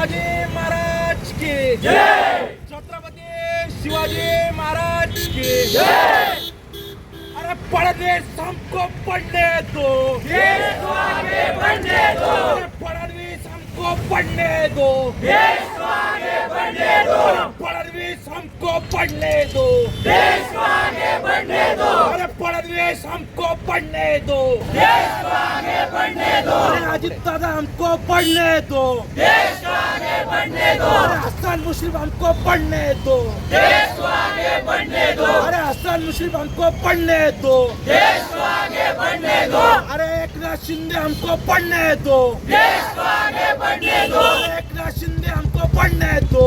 शिवाजी महाराज की छत्रपती शिवाजी महाराज की अरे फडणवीस हमको पढ़ने दो। देश को आगे बढ़ने दो। अरे फडणवीस हमको पढ़ने दो। देश को आगे बढ़ने दो। फडणवीस हमको पढ़ने दो। देश को आगे बढ़ने दो। अरे फडणवीस हमको पढ़ने दो। देश को आगे बढ़ने दो। अरे अजित दादा हमको पढ़ने दो। देश को आगे बढ़ने दो। अरे हसन मुश्रिफ हमको पढ़ने दो। देश को आगे बढ़ने दो। अरे हसन मुश्रिफ हमको पढ़ने दो। देश को आगे बढ़ने दो। अरे एक नाथ शिंदे हमको पढ़ने दो। देश को आगे बढ़ने दो। एक नाथ शिंदे हमको पढ़ने दो।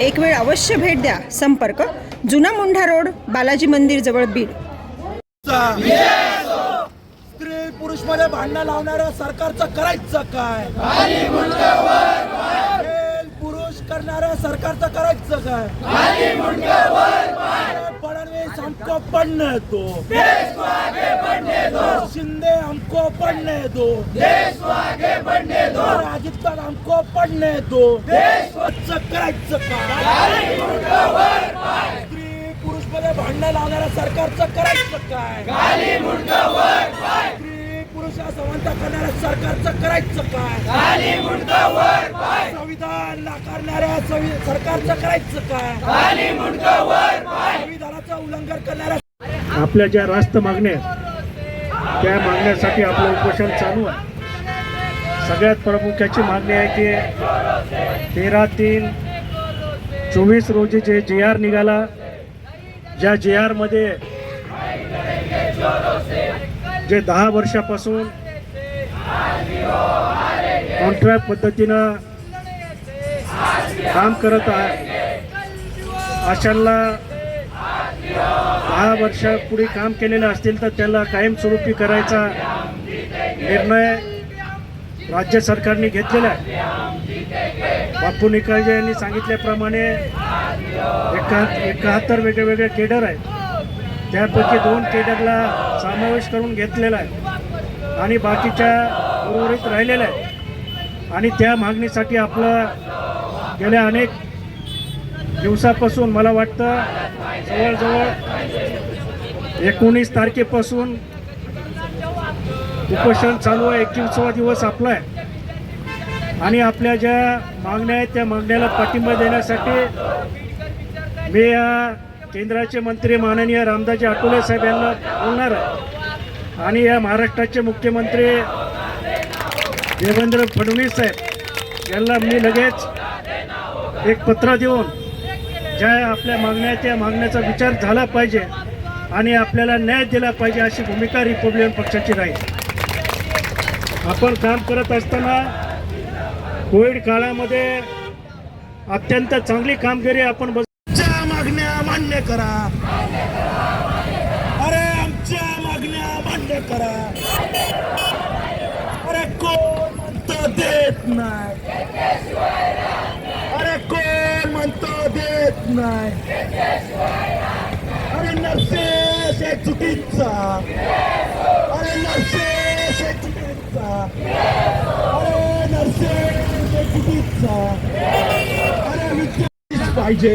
एक वेळ अवश्य भेट द्या. संपर्क जुना मुंढा रोड बालाजी मंदिर जवळ बीड. स्त्री पुरुषमध्ये भांडणं लावणाऱ्या सरकारचं करायचं काय? पुरुष करणाऱ्या सरकारचं करायचं काय? फडणवीस हमको पढ़ने दो शिंदे हमको पढ़ने दो अरे अजित दादा हमको पढ़ने दो असं करायचं काय स्त्री पुरुषमध्ये भांडणं लावणाऱ्या सरकारचं करायचं काय? स्त्री पुरुष या समानता करणाऱ्या सरकारचं करायचं काय? संविधान नाकारणाऱ्या सरकारचं करायचं काय? संविधानाचं उल्लंघन आपल्या ज्या रास्त मागण्या आहेत त्या मागण्यासाठी आपलं उपोषण चालू आहे. सगळ्यात प्रमुखाची मागणी आहे की तेरा तीन चोवीस रोजी जे जे आर निघाला ज्या जे आरमध्ये जे दहा वर्षापासून कॉन्ट्रॅक्ट पद्धतीनं काम करत आहे अशांना दहा वर्ष पुढे काम केलेलं असतील तर त्याला कायमस्वरूपी करायचा निर्णय राज्य सरकारने घेतलेला आहे. बापू निकाळजे यांनी सांगितल्याप्रमाणे एका एकाहत्तर वेगळेवेगळे केडर आहेत. त्यापैकी दोन केडरला समावेश करून घेतलेला आहे आणि बाकीच्या उर्वरित राहिलेल्या आहेत. आणि त्या मागणीसाठी आपलं गेल्या अनेक दिवसापासून मला वाटतं जवळजवळ एकोणीस तारखेपासून उपोषण चालू आहे. एकवीसवा दिवस आपला आहे. आणि आपल्या ज्या मागण्या आहेत त्या मागण्याला पाठिंबा देण्यासाठी मी या केंद्राचे मंत्री माननीय रामदासजी आठवले साहेब यांना बोलणार आहे. आणि या महाराष्ट्राचे मुख्यमंत्री देवेंद्र फडणवीस साहेब यांना मी लगेच एक पत्र देऊन ज्या आपल्या मागण्या त्या मागण्याचा विचार झाला पाहिजे आणि आपल्याला न्याय दिला पाहिजे अशी भूमिका रिपब्लिकन पक्षाची राहील. आपण काम करत असताना कोविड काळामध्ये अत्यंत चांगली कामगिरी आपण बस मागण्या मान्य करा. अरे आमच्या मागण्या मान्य करा. अरे कोण देत नाही अरे कोण म्हणतो देत नाही अरे नर्सेस हे चुकीचा. अरे नर्सेस हे चुकीचा. अरे नर्सेस हे चुकीचा. अरे विद्यार्थीच पाहिजे.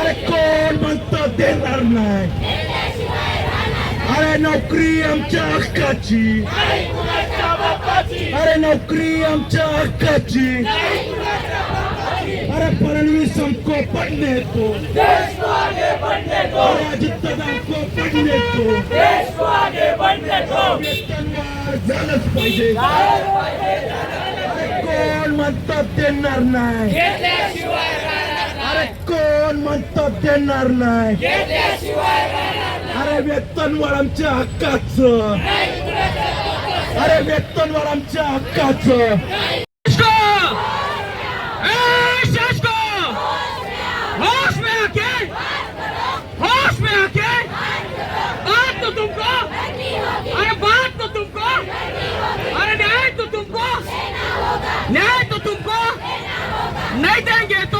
अरे कोण म्हणतो देणार नाही. अरे नोकरी आमच्या हक्काची. अरे नोकरी आमच्या हक्काची. अरे फडणवीस पढ़ने को देश को आगे बढ़ने को दादा को पढ़ने को देश को आगे दो वेतनवाढ झालंच पाहिजे. कोण म्हणतात देणार नाही. अरे कोण म्हणतात देणार नाही. अरे वेतनवाढ आमच्या हक्काचं. अरे वेतनवाढ आमच्या हक्काचं. I dang it!